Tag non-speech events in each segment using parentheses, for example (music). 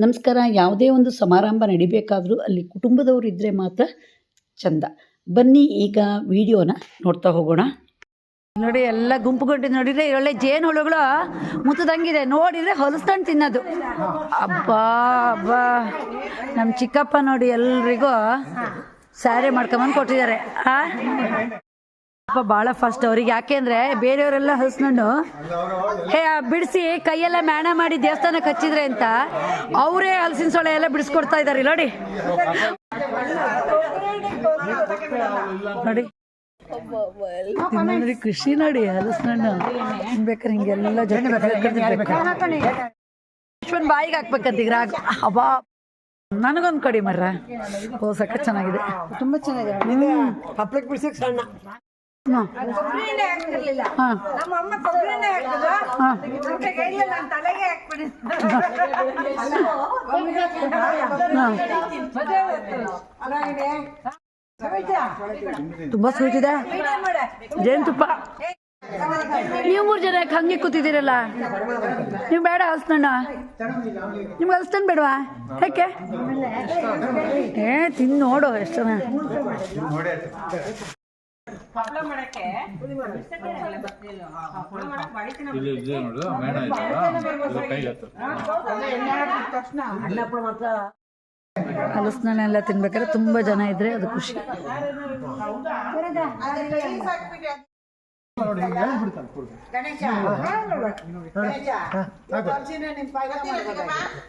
ನಮಸ್ಕಾರ. ಯಾವುದೇ ಒಂದು ಸಮಾರಂಭ ನಡಿಬೇಕಾದರೂ ಅಲ್ಲಿ ಕುಟುಂಬದವರು ಇದ್ದರೆ ಮಾತ್ರ ಚಂದ. ಬನ್ನಿ ಈಗ ವಿಡಿಯೋನ ನೋಡ್ತಾ ಹೋಗೋಣ. ನೋಡಿ ಎಲ್ಲ ಗುಂಪುಗೊಂಡು ನೋಡಿದ್ರೆ ಒಳ್ಳೆ ಜೇನು ಹುಳುಗಳು ಮುತ್ತದಂಗಿದೆ. ನೋಡಿದ್ರೆ ಹೊಲಸ್ಕೊಂಡು ತಿನ್ನೋದು. ಅಬ್ಬಾ ಅಬ್ಬಾ. ನಮ್ಮ ಚಿಕ್ಕಪ್ಪ ನೋಡಿ ಎಲ್ರಿಗೂ ಸ್ಯಾರಿ ಮಾಡ್ಕೊಂಬಂದು ಕೊಟ್ಟಿದ್ದಾರೆ. ಆ? ಅಪ್ಪ ಭಾಳ ಫಸ್ಟ್ ಅವ್ರಿಗೆ. ಯಾಕೆಂದ್ರೆ ಬೇರೆಯವರೆಲ್ಲ ಹಸ್ಕೊಂಡು ಹೇ ಬಿಡಿಸಿ ಕೈಯೆಲ್ಲ ಮ್ಯಾಣ ಮಾಡಿ ದೇವಸ್ಥಾನಕ್ಕೆ ಹಚ್ಚಿದ್ರೆ ಅಂತ ಅವರೇ ಹಲಸಿನ ಸೊಳ್ಳೆ ಎಲ್ಲ ಬಿಡಿಸ್ಕೊಡ್ತಾ ಇದ್ದಾರೆ ನೋಡಿ. ನೋಡಿ. ನೋಡಿ ಖುಷಿ ನೋಡಿ ಹಲಸಿನಣ್ಣು. ಬೇಕಾರೆ ಹಿಂಗೆಲ್ಲ ಜೊತೆ ವಿಶ್ವನ್ ಬಾಯಿಗೆ ಹಾಕ್ಬೇಕಂತ ಈಗ ಅಬ್ಬಾ. ನನಗೊಂದು ಕಡಿ ಮರ್ರ. ಓ ಸಕ್ಕ ಚೆನ್ನಾಗಿದೆ. ತುಂಬಾ ಚೆನ್ನಾಗಿದೆ. ಬಿಡ್ಸಕ್ ಸಣ್ಣ. ತುಂಬಾ ಸ್ವೀಟ್ ಇದೆ. ಜೇನುತುಪ್ಪ ನೀವು ಮೂರು ಜನ ಯಾಕೆ ಹಂಗೆ ಕೂತಿದ್ದೀರಲ್ಲ? ನೀವು ಬೇಡ ಹಲ್ಸ್ನಣ್ಣ. ನಿಮ್ಗೆ ಹಲ್ಸ್ತಾನೆ ಬೇಡವಾ? ಯಾಕೆ? ಏ ತಿಂದು ನೋಡು ಎಷ್ಟು ಎಲ್ಲ ತಿನ್ಬೇಕಾದ್ರೆ ತುಂಬಾ ಜನ ಇದ್ರೆ ಅದು ಖುಷಿ.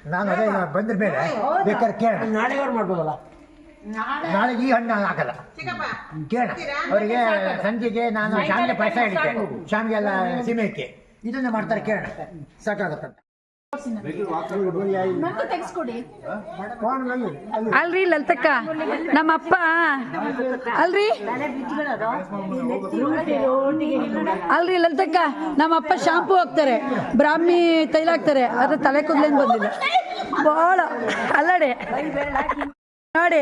ನಾನು ಅದೇ ಈಗ ಬಂದ್ರ ಮೇಲೆ ಬೇಕಾದ್ರೆ ಕೇಳ ನಾಳೆ ಮಾಡ್ಬೋದಲ್ಲ? ನಾಳೆಗೆ ಈ ಹಣ್ಣು ಹಾಕಲ್ಲ. ಕೇಳ. ಅವರಿಗೆ ಸಂಜೆಗೆ ನಾನು ಶಾಮಿಗೆ ಪಾಯಸ ಹೇಳಿದ್ದೆ ಶಾಮಿಗೆ ಎಲ್ಲ ಸೀಮೆ ಇಕ್ಕಿ ಇದನ್ನ ಮಾಡ್ತಾರೆ ಕೇಳ. ಸಾಕಾಗುತ್ತಂತ ಅಲ್ರಿ ಲಲಿತಕ್ಕ ನಮ್ಮಪ್ಪ. ಅಲ್ರಿ? ಅಲ್ರಿ ನಮ್ಮ ಅಪ್ಪ ಶಾಂಪು ಹಾಕ್ತಾರೆ. ಬ್ರಾಹ್ಮಿ ತೈಲ ಹಾಕ್ತಾರೆ. ಅದ್ರ ತಲೆ ಕೂದಲೇನು ಬಂದಿಲ್ಲ. ಬಹಳ ಅಲ್ಲಡೆ. ನೋಡಿ.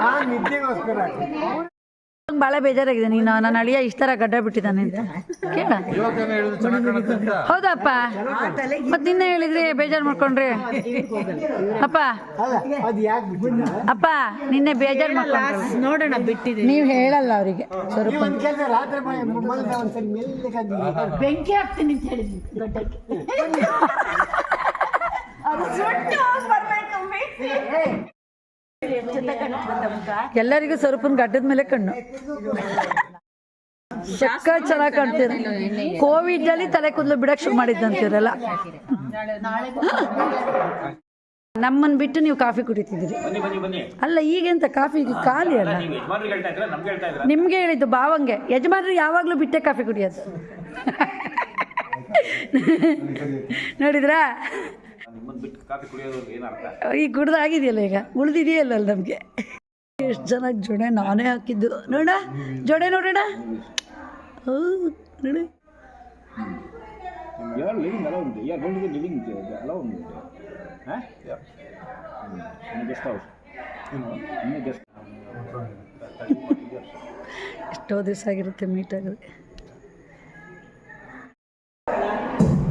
ನಾನು ನಿದ್ದೆಗೋಸ್ಕರ. ಭಾಳ ಬೇಜಾರಾಗಿದೆ. ನೀನು ನನ್ನ ಅಳಿಯ ಇಷ್ಟರ ಗಡ್ಡ ಬಿಟ್ಟಿದ್ದಾನೆ ಅಂತ. ಕೇಳ. ಹೌದಪ್ಪ. ಮತ್ತೆ ನಿನ್ನೆ ಹೇಳಿದ್ರಿ ಬೇಜಾರು ಮಾಡ್ಕೊಂಡ್ರಿ. ಅಪ್ಪ. ಅಪ್ಪ ನಿನ್ನೆ ಬೇಜಾರು ಮಾಡ್ಕೊಂಡ್ರಿ. ನೋಡೋಣ ಬಿಟ್ಟಿದ್ದೀನಿ. ನೀವು ಹೇಳಲ್ಲ ಅವರಿಗೆ. ಸ್ವಲ್ಪ. ಬೆಂಕಿ ಹಾಕ್ತೀನಿ ಅಂತ ಹೇಳಿದ್ವಿ ಗಡ್ಡಕ್ಕೆ. ಎಲ್ಲರಿಗೂ ಸ್ವರೂಪನ್ ಗಡ್ಡದ ಮೇಲೆ ಕಣ್ಣು. ಸಕ್ಕ ಚೆನ್ನಾಗಿ ಕಾಣ್ತೀರ ಕೋವಿಡ್ ಅಲ್ಲಿ ತಲೆ ಕೂದಲು ಬಿಡಕ್ ಶುರು ಮಾಡಿದ್ದಂತೀರಲ್ಲ ನಮ್ಮನ್ ಬಿಟ್ಟು ನೀವು ಕಾಫಿ ಕುಡಿತಿದ್ದೀರಿ. ಅಲ್ಲ ಈಗೆಂತ ಕಾಫಿ ಖಾಲಿ ಅಲ್ಲ? ನಿಮ್ಗೆ ಹೇಳಿದ್ದು ಬಾವಂಗೆ ಯಜಮಾನ್ರು ಯಾವಾಗ್ಲೂ ಬಿಟ್ಟೆ ಕಾಫಿ ಕುಡಿಯೋದು. (laughs) ನೋಡಿದ್ರಾ? ಈಗ ಕುಡ್ದಾಗಿದೆಯಲ್ಲ ಈಗ? ಉಳಿದಿದೆಯಲ್ಲ ಅಲ್ಲಿ ನಮಗೆ? ಎಷ್ಟು ಜನ ಜೊಡೆ ನಾನೇ ಹಾಕಿದ್ದು. ನೋಡ ಜೊಡೆ ನೋಡೋಣ ಹೌದು ನೋಡಿ. ಲಿವಿಂಗ್ ಲಿವಿಂಗ್ ಹಾಂ? ಗೆಸ್ಟ್ ಹೌಸ್ ಇನ್ನು ಗೆಸ್ಟ್ ಎಷ್ಟೋ? ದಿವಸ ಆಗಿರುತ್ತೆ ಮೀಟ್ ಆಗೋದು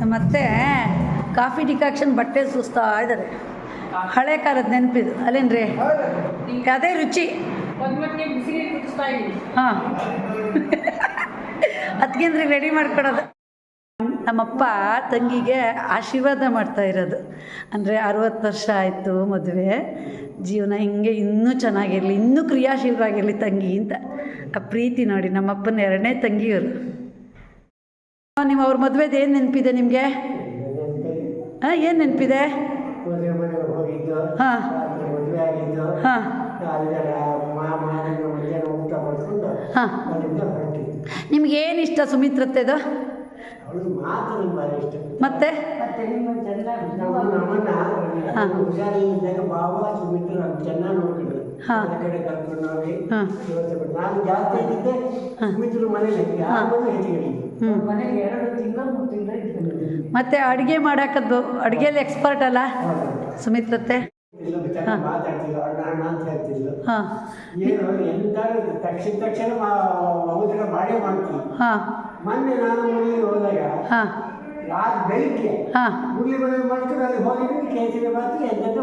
ಮತ್ತೆ ಕಾಫಿ ಡಿಕಾಕ್ಷನ್ ಬಟ್ಟೆ ಸುಸ್ತಾ ಇದ್ದಾರೆ. ಹಳೆ ಕಾಲದ ನೆನಪಿದು. ಅಲ್ಲೇನ್ರಿ? ಅದೇ ರುಚಿ. ಹಾಂ. ಅದಕ್ಕೇನ್ರಿ ರೆಡಿ ಮಾಡ್ಕೊಡೋದು ನಮ್ಮಪ್ಪ ತಂಗಿಗೆ ಆಶೀರ್ವಾದ ಮಾಡ್ತಾ ಇರೋದು. ಅಂದರೆ ಅರುವತ್ತು ವರ್ಷ ಆಯಿತು ಮದುವೆ. ಜೀವನ ಹಿಂಗೆ ಇನ್ನೂ ಚೆನ್ನಾಗಿರಲಿ, ಇನ್ನೂ ಕ್ರಿಯಾಶೀಲವಾಗಿರಲಿ ತಂಗಿ ಅಂತ. ಆ ಪ್ರೀತಿ ನೋಡಿ ನಮ್ಮಪ್ಪನ ಎರಡನೇ ತಂಗಿಯವರು. ನೀವು ಅವ್ರ ಮದುವೆದು ಏನು ನೆನಪಿದೆ ನಿಮಗೆ? ಹಾಂ ಏನು ನೆನಪಿದೆ? ಹೋಗಿದ್ದು ಹಾಂ. ಮದುವೆ ಆಗಿದ್ದು ಹಾಂ. ಹಾಂ. ಅಲ್ಲಿಂದ ಹೊರಟಿದ್ದು. ನಿಮ್ಗೆ ಏನು ಇಷ್ಟ ಇಷ್ಟ. ಮತ್ತೆ? ನಾವು ಹಾ. ಆ ಕಡೆ ಕರ್ಕೊಂಡು ಹೋಗಿ ಹಾಂ. ನಾನು ಜಾಸ್ತಿ ಮನೇಲಿ ಯಾರು ಹೆಚ್ಚಿಗೆ ಮನೆಗೆ ಎರಡು ತಿಂಗಳು ಮೂರು ತಿಂಗಳು ಇಟ್ಕೊಂಡಿದ್ದೆ ಮತ್ತೆ ಅಡುಗೆ ಮಾಡಾಕದ್ದು ಅಡುಗೆಯಲ್ಲಿ ಎಕ್ಸ್ಪರ್ಟ್ ಅಲ್ಲ? ಸುಮಿತ್ರತೆ ಮಾತಾಡ್ತಿಲ್ಲ. ಅಣ್ಣ ಅಣ್ಣ ಅಂತ ಹೇಳ್ತಿದ್ಲು ಹಾಂ. ಏನು ಎಂತಾರು ತಕ್ಷಣ ತಕ್ಷಣ ಮಾ- ಔಷಧ ಮಾಡೇ ಮಾಡ್ತೀನಿ ಹಾಂ. ಮೊನ್ನೆ ನಾನು ಊರಿಗೆ ಹೋದಾಗ ಬೆಳಿಗ್ಗೆ ಮಾಡ್ಕೊಂಡು ಅಲ್ಲಿ ಕೇಸರಿ ಬಾತ್ ಎಂತೆಂತ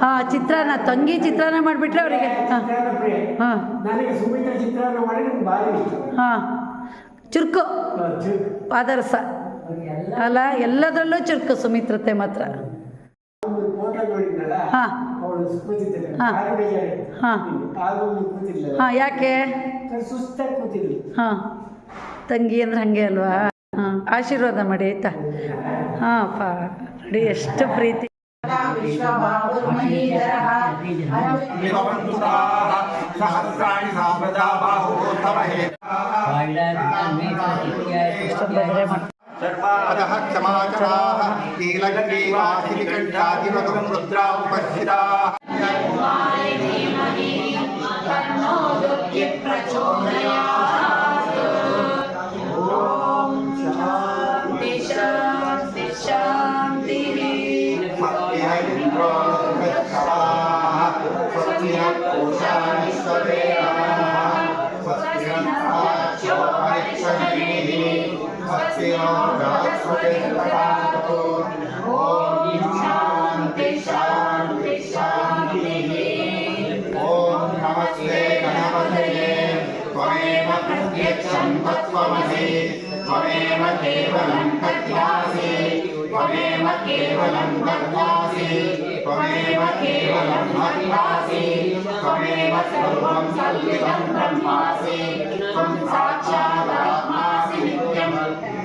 ಹಾಂ ಚಿತ್ರಾನ್ನ ತಂಗಿ ಚಿತ್ರಾನ್ನ ಮಾಡಿಬಿಟ್ರೆ ಅವರಿಗೆ. ಹಾಂ. ಹಾಂ. ಹಾಂ. ಚುರುಕು. ಪಾದರಸ. ಅಲ್ಲ ಎಲ್ಲದರಲ್ಲೂ ಚುರುಕು ಸುಮಿತ್ರತೆ ಮಾತ್ರ. ಹಾಂ. ಹಾ. ಹಾ. ಹಾಂ ಯಾಕೆ? ಹಾಂ. ತಂಗಿ ಅಂದ್ರೆ ಹಾಗೆ ಅಲ್ವಾ? ಹಾಂ. ಆಶೀರ್ವಾದ ಮಾಡಿ ಆಯ್ತಾ? ಹಾಂ ಪಾ ನೋಡಿ ಎಷ್ಟು ಪ್ರೀತಿ. सहस्राणि साम्रदा बाहुस्तमहे सर्वादः क्षमाकराः कीलग्रीवासिनिकण्ठादिमगं रुद्रा उपस्थिताः त्वमेव प्रत्यक्षं तत्त्वमसि त्वमेव केवलं तत्त्वासि त्वमेव केवलं तत्त्वासि त्वमेव केवलं मत्वासि त्वमेव सर्वं कल्पितं ब्रह्मासि त्वं साक्षादात्मासि नित्यं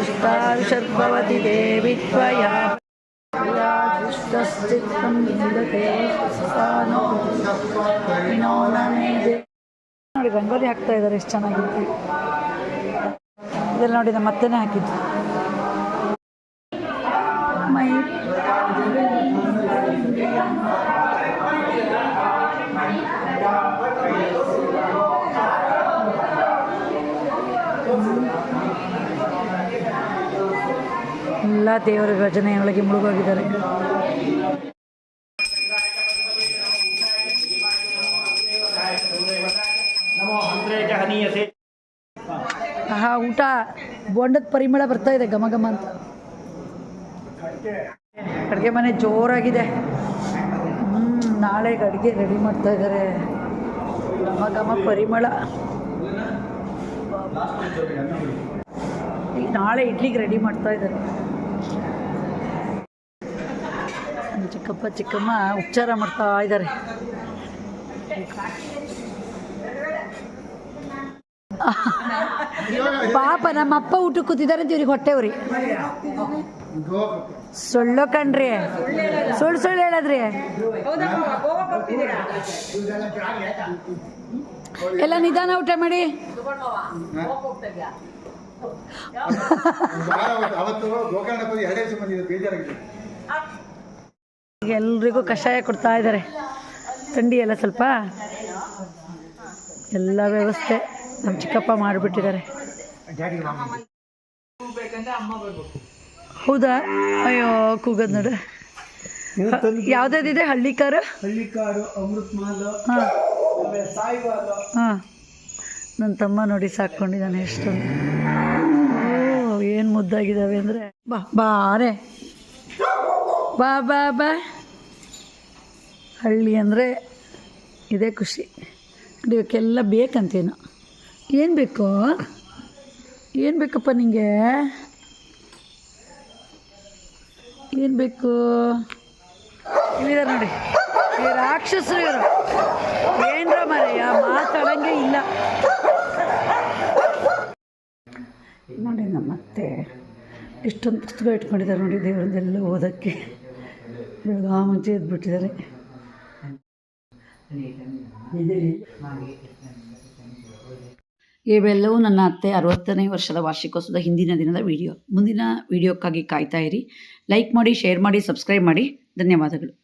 दुष्टाविषद्भवति देवि त्वया दुष्टश्चित्तं विन्दते सानो विनो न मे दे- ನೋಡಿ ರಂಗೋಲಿ ಹಾಕ್ತಾ ಇದ್ದಾರೆ ಎಷ್ಟು ಚೆನ್ನಾಗಿತ್ತು ಇದೆಲ್ಲ ನೋಡಿ ನಮ್ಮ ಅತ್ತೆನೇ ಹಾಕಿದ್ದು ಮೈ ಎಲ್ಲ ದೇವರ ಭಜನೆಯೊಳಗೆ ಮುಳುಗೋಗಿದ್ದಾರೆ. ಆಹಾ ಊಟ ಬೊಂಡದ ಪರಿಮಳ ಬರ್ತಾ ಇದೆ ಘಮ ಘಮ ಅಂತ. ಅಡುಗೆ ಮನೆ ಜೋರಾಗಿದೆ. ಹ್ಮ್, ನಾಳೆಗೆ ಅಡುಗೆ ರೆಡಿ ಮಾಡ್ತಾ ಇದ್ದಾರೆ. ಘಮ ಘಮ ಪರಿಮಳ. ನಾಳೆ ಇಡ್ಲಿಗೆ ರೆಡಿ ಮಾಡ್ತಾ ಇದ್ದಾರೆ ನಮ್ಮ ಚಿಕ್ಕಪ್ಪ, ಚಿಕ್ಕಮ್ಮ ಉಪಚಾರ ಮಾಡ್ತಾ ಇದ್ದಾರೆ. ಪಾಪ ನಮ್ಮ ಅಪ್ಪ ಊಟಕ್ಕೆ ಕೂತಿದ್ದಾರೆ ಅಂತ ಇವ್ರಿಗೆ ಹೊಟ್ಟೆವ್ರಿ ಸುಳ್ಳು ಕಣ್ರಿ. ಸುಳ್ಳು ಸುಳ್ಳು ಹೇಳದ್ರಿ. ಎಲ್ಲ ನಿಧಾನ ಊಟ ಮಾಡಿ. ಬೇಜಾರಾಗಿದೆ ಎಲ್ರಿಗೂ ಕಷಾಯ ಕೊಡ್ತಾ ಇದ್ದಾರೆ. ಥಂಡಿ ಎಲ್ಲ ಸ್ವಲ್ಪ? ಎಲ್ಲ ವ್ಯವಸ್ಥೆ ನಮ್ಮ ಚಿಕ್ಕಪ್ಪ ಮಾಡಿಬಿಟ್ಟಿದ್ದಾರೆ. ಹೌದಾ? ಅಯ್ಯೋ ಕೂಗದ್ ನೋಡು. ಯಾವ್ದಾದಿದೆ ಹಳ್ಳಿ ಕಾರು ಹಳ್ಳಿಕಾಡು ಅಮೃತ್ ಮಹಲ್ ಹಾಂ. ನನ್ನ ತಮ್ಮ ನೋಡಿ ಸಾಕೊಂಡಿದ್ದಾನೆ ಎಷ್ಟೊಂದು. ಓ ಏನು ಮುದ್ದಾಗಿದ್ದಾವೆ ಅಂದರೆ? ಬಾ ಬಾರೆ ಬಾ ಬಾ ಬಾ. ಹಳ್ಳಿ ಅಂದರೆ ಇದೇ ಖುಷಿ. ಇವಕ್ಕೆಲ್ಲ ಬೇಕಂತೇನು. ಏನು ಬೇಕು? ಏನು ಬೇಕಪ್ಪ ನಿಮಗೆ ಏನು ಬೇಕು? ಇಲ್ಲಿದ್ದಾರೆ ನೋಡಿ. ಈ ರಾಕ್ಷಸರು ಇವರು. ಏನರ ಮರೆಯ, ಮಾತಾಡಂಗೆ ಇಲ್ಲ. ನೋಡಿ ನಮ್ಮ ಮತ್ತೆ ಇಷ್ಟೊಂದು ಪುಸ್ತಕ ಇಟ್ಕೊಂಡಿದ್ದಾರೆ ನೋಡಿ ದೇವರದೆಲ್ಲ ಓದೋಕ್ಕೆ. ಬೆಳಗಾವ ಮುಂಚೆ ಎದ್ಬಿಟ್ಟಿದ್ದಾರೆ. ಇವೆಲ್ಲವೂ ನನ್ನ ಅತ್ತೆ ಅರವತ್ತನೇ ವರ್ಷದ ವಾರ್ಷಿಕೋತ್ಸವದ ಹಿಂದಿನ ದಿನದ ವಿಡಿಯೋ. ಮುಂದಿನ ವಿಡಿಯೋಕ್ಕಾಗಿ ಕಾಯ್ತಾ ಇರಿ. ಲೈಕ್ ಮಾಡಿ, ಶೇರ್ ಮಾಡಿ, ಸಬ್ಸ್ಕ್ರೈಬ್ ಮಾಡಿ. ಧನ್ಯವಾದಗಳು.